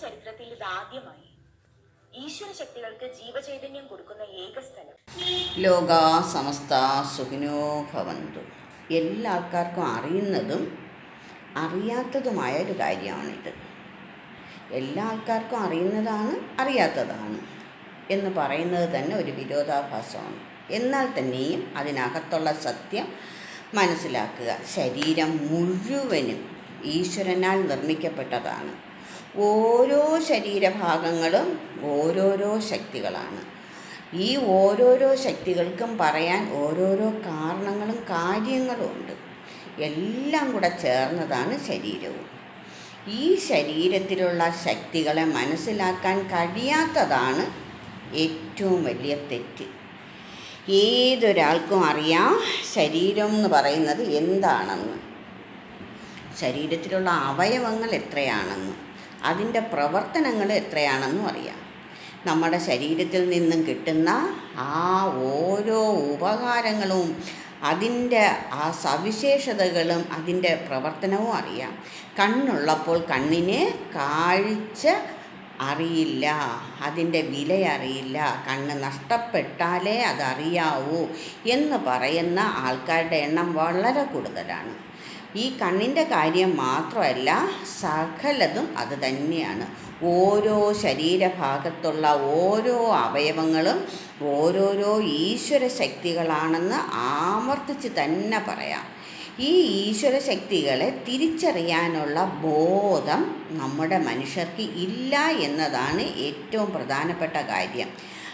ചരിത്രത്തിൽ ഇതാദ്യമായി ഈശ്വര ശക്തികൾക്ക് ജീവചൈതന്യം കൊടുക്കുന്ന ഏക സ്ഥലം. ലോക സമസ്ത സുഖിനോ ഭവന്തു. എല്ലാ ആൾക്കാർക്കും അറിയുന്നതും അറിയാത്തതുമായ ഒരു കാര്യമാണിത്. എല്ലാ ആൾക്കാർക്കും അറിയുന്നതാണ് അറിയാത്തതാണ് എന്ന് പറയുന്നത് തന്നെ ഒരു വിരോധാഭാസമാണ്. എന്നാൽ തന്നെയും അതിനകത്തുള്ള സത്യം മനസ്സിലാക്കുക. ശരീരം മുഴുവനും ഈശ്വരനാൽ നിർമ്മിക്കപ്പെട്ടതാണ്. ഓരോ ശരീരഭാഗങ്ങളും ഓരോരോ ശക്തികളാണ്. ഈ ഓരോരോ ശക്തികൾക്കും പറയാൻ ഓരോരോ കാരണങ്ങളും കാര്യങ്ങളും ഉണ്ട്. എല്ലാം കൂടെ ചേർന്നതാണ് ശരീരവും. ഈ ശരീരത്തിലുള്ള ശക്തികളെ മനസ്സിലാക്കാൻ കഴിയാത്തതാണ് ഏറ്റവും വലിയ തെറ്റ്. ഏതൊരാൾക്കും അറിയാം ശരീരം എന്ന് പറയുന്നത് എന്താണെന്ന്. ശരീരത്തിലുള്ള അവയവങ്ങൾ എത്രയാണെന്നും. അതിന്റെ പ്രവർത്തനങ്ങൾ എത്രയാണെന്നും അറിയാം. നമ്മുടെ ശരീരത്തിൽ നിന്നും കിട്ടുന്ന ആ ഓരോ ഉപകാരങ്ങളും അതിന്റെ ആ സവിശേഷതകളും അതിന്റെ പ്രവർത്തനവും അറിയാം. കണ്ണുള്ളപ്പോൾ കണ്ണിന് കാഴ്ച അറിയില്ല അതിന്റെ വില അറിയില്ല. കണ്ണ് നഷ്ടപ്പെട്ടാലേ അതറിയാവൂ എന്ന് പറയുന്ന ആൾക്കാരുടെ എണ്ണം വളരെ കൂടുതലാണ്. ഈ കണ്ണിന്റെ കാര്യം മാത്രമല്ല സകലതും അത് തന്നെയാണ്. ഓരോ ശരീരഭാഗത്തുള്ള ഓരോ അവയവങ്ങളും ഓരോരോ ഈശ്വര ശക്തികളാണെന്ന് ആവർത്തിച്ച് തന്നെ പറയാം. ഈ ഈശ്വര ശക്തികളെ തിരിച്ചറിയാനുള്ള ബോധം നമ്മുടെ മനുഷ്യർക്ക് ഇല്ല എന്നതാണ് ഏറ്റവും പ്രധാനപ്പെട്ട കാര്യം.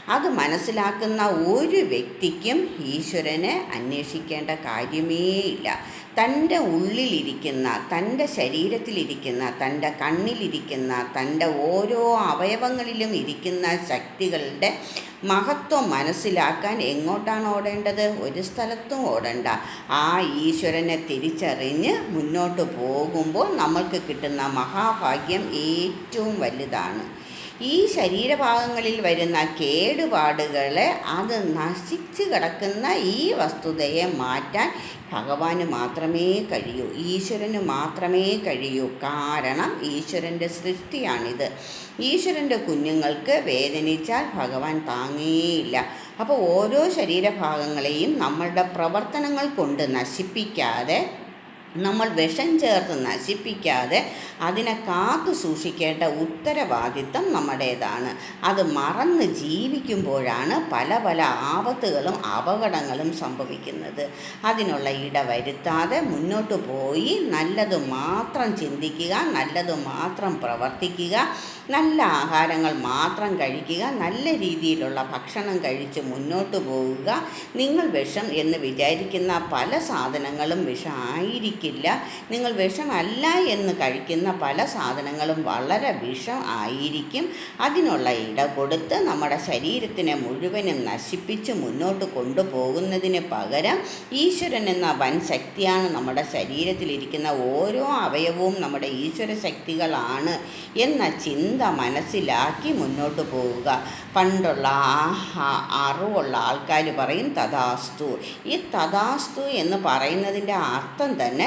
അത് മനസ്സിലാക്കുന്ന ഒരു വ്യക്തിക്കും ഈശ്വരനെ അന്വേഷിക്കേണ്ട കാര്യമേ ഇല്ല. തന്റെ ഉള്ളിലിരിക്കുന്ന തന്റെ ശരീരത്തിലിരിക്കുന്ന തന്റെ കണ്ണിലിരിക്കുന്ന തന്റെ ഓരോ അവയവങ്ങളിലും ഇരിക്കുന്ന ശക്തികളുടെ മഹത്വം മനസ്സിലാക്കാൻ എങ്ങോട്ടാണ് ഓടേണ്ടത്? ഒരു സ്ഥലത്തും ഓടണ്ട. ആ ഈശ്വരനെ തിരിച്ചറിഞ്ഞ് മുന്നോട്ട് പോകുമ്പോൾ നമ്മൾക്ക് കിട്ടുന്ന മഹാഭാഗ്യം ഏറ്റവും വലുതാണ്. ഈ ശരീരഭാഗങ്ങളിൽ വരുന്ന കേടുപാടുകളെ അത് നശിച്ച് കിടക്കുന്ന ഈ വസ്തുതയെ മാറ്റാൻ ഭഗവാന് മാത്രമേ കഴിയൂ ഈശ്വരന് മാത്രമേ കഴിയൂ. കാരണം ഈശ്വരന്റെ സൃഷ്ടിയാണിത്. ഈശ്വരന്റെ കുഞ്ഞുങ്ങൾക്ക് വേദനിച്ചാൽ ഭഗവാൻ താങ്ങേയില്ല. അപ്പോൾ ഓരോ ശരീരഭാഗങ്ങളെയും നമ്മളുടെ പ്രവർത്തനങ്ങൾ കൊണ്ട് നശിപ്പിക്കാതെ നമ്മൾ വിഷം ചേർത്ത് നശിപ്പിക്കാതെ അതിനെ കാത്തു സൂക്ഷിക്കേണ്ട ഉത്തരവാദിത്തം നമ്മുടേതാണ്. അത് മറന്ന് ജീവിക്കുമ്പോഴാണ് പല പല ആപത്തുകളും അപകടങ്ങളും സംഭവിക്കുന്നത്. അതിനുള്ള ഇട വരുത്താതെ മുന്നോട്ട് പോയി നല്ലത് മാത്രം ചിന്തിക്കുക നല്ലത് മാത്രം പ്രവർത്തിക്കുക നല്ല ആഹാരങ്ങൾ മാത്രം കഴിക്കുക നല്ല രീതിയിലുള്ള ഭക്ഷണം കഴിച്ച് മുന്നോട്ട് പോവുക. നിങ്ങൾ വിഷം എന്ന് വിചാരിക്കുന്ന പല സാധനങ്ങളും വിഷമായിരിക്കില്ല നിങ്ങൾ വിഷമല്ല എന്ന് കഴിക്കുന്ന പല സാധനങ്ങളും വളരെ വിഷം ആയിരിക്കും. അതിനുള്ള ഇട കൊടുത്ത് നമ്മുടെ ശരീരത്തിനെ മുഴുവനും നശിപ്പിച്ച് മുന്നോട്ട് കൊണ്ടുപോകുന്നതിന് പകരം ഈശ്വരൻ എന്ന വൻ ശക്തിയാണ് നമ്മുടെ ശരീരത്തിലിരിക്കുന്ന ഓരോ അവയവവും നമ്മുടെ ഈശ്വര ശക്തികളാണ് എന്ന ചിന്ത മനസ്സിലാക്കി മുന്നോട്ട് പോവുക. പണ്ടുള്ള അറിവുള്ള ആൾക്കാർ പറയും തഥാസ്തു. ഈ തഥാസ്തു എന്ന് പറയുന്നതിന്റെ അർത്ഥം തന്നെ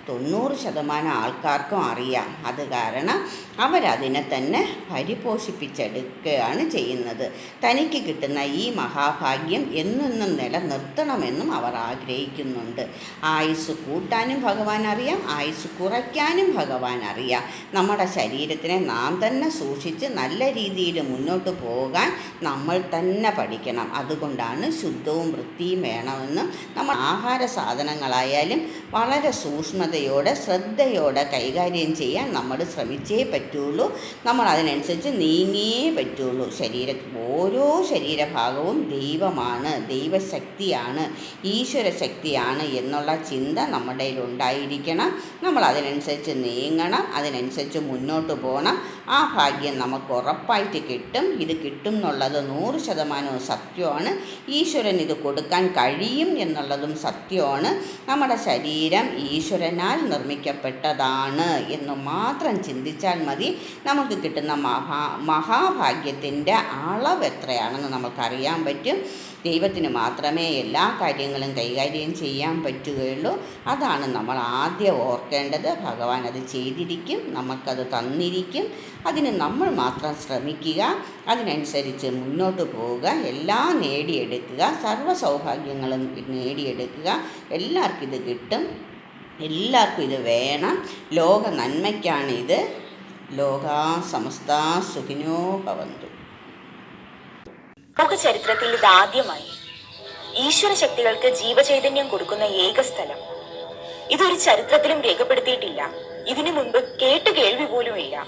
തൊണ്ണൂറ് ശതമാനം ആൾക്കാർക്കും അറിയാം. അത് കാരണം അവരതിനെ തന്നെ പരിപോഷിപ്പിച്ചെടുക്കുകയാണ് ചെയ്യുന്നത്. തനിക്ക് കിട്ടുന്ന ഈ മഹാഭാഗ്യം എന്നെന്നും നിലനിർത്തണമെന്നും അവർ ആഗ്രഹിക്കുന്നുണ്ട്. ആയുസ് കൂട്ടാനും ഭഗവാൻ അറിയാം ആയുസ് കുറയ്ക്കാനും ഭഗവാൻ അറിയാം. നമ്മുടെ ശരീരത്തിനെ നാം തന്നെ സൂക്ഷിച്ച് നല്ല രീതിയിൽ മുന്നോട്ട് പോകാൻ നമ്മൾ തന്നെ പഠിക്കണം. അതുകൊണ്ടാണ് ശുദ്ധവും വൃത്തിയും വേണമെന്നും നമ്മൾ ആഹാര സാധനങ്ങളായാലും വളരെ സൂക്ഷ്മതയോടെ ശ്രദ്ധയോടെ കൈകാര്യം ചെയ്യാൻ നമ്മൾ ശ്രമിച്ചേ പറ്റുള്ളൂ. നമ്മൾ അതിനനുസരിച്ച് നീങ്ങിയേ പറ്റുള്ളൂ. ശരീര ഓരോ ശരീരഭാഗവും ദൈവമാണ് ദൈവശക്തിയാണ് ഈശ്വര ശക്തിയാണ് എന്നുള്ള ചിന്ത നമ്മുടെ ഉണ്ടായിരിക്കണം നമ്മൾ അതിനനുസരിച്ച് നീങ്ങണം അതിനനുസരിച്ച് മുന്നോട്ട് പോകണം ആ ഭാഗ്യം നമുക്ക് ഉറപ്പായിട്ട് കിട്ടും. ഇത് കിട്ടും എന്നുള്ളത് നൂറ് ശതമാനവും സത്യമാണ്. ഈശ്വരൻ ഇത് കൊടുക്കാൻ കഴിയും എന്നുള്ളതും സത്യമാണ്. നമ്മുടെ ശരീരം ഈശ്വരനാൽ നിർമ്മിക്കപ്പെട്ടതാണ് എന്ന് മാത്രം ചിന്തിച്ചാൽ മതി. നമുക്ക് കിട്ടുന്ന മഹാ മഹാഭാഗ്യത്തിന്റെ അളവ് എത്രയാണെന്ന് നമുക്കറിയാൻ പറ്റും. ദൈവത്തിന് മാത്രമേ എല്ലാ കാര്യങ്ങളും കൈകാര്യം ചെയ്യാൻ പറ്റുകയുള്ളൂ. അതാണ് നമ്മൾ ആദ്യം ഓർക്കേണ്ടത്. ഭഗവാൻ അത് ചെയ്തിരിക്കും. നമുക്കത് തന്നിരിക്കും. അതിന് നമ്മൾ മാത്രം ശ്രമിക്കുക. അതിനനുസരിച്ച് മുന്നോട്ട് പോവുക. എല്ലാം നേടിയെടുക്കുക. സർവ സൗഭാഗ്യങ്ങളും നേടിയെടുക്കുക. എല്ലാവർക്കും ഇത് കിട്ടും. എല്ലാവർക്കും ഇത് വേണം. ലോക നന്മയ്ക്കാണ് ഇത് ലോകാ സമസ്ത സുഖിനോ ഭവന്തു. ലോക ചരിത്രത്തിൽ ഇതാദ്യമായി ഈശ്വര ശക്തികൾക്ക് ജീവചൈതന്യം കൊടുക്കുന്ന ഏക സ്ഥലം. ഇതൊരു ചരിത്രത്തിലും രേഖപ്പെടുത്തിയിട്ടില്ല. ഇതിനു മുൻപ് കേട്ട് കേൾവി പോലുമില്ല.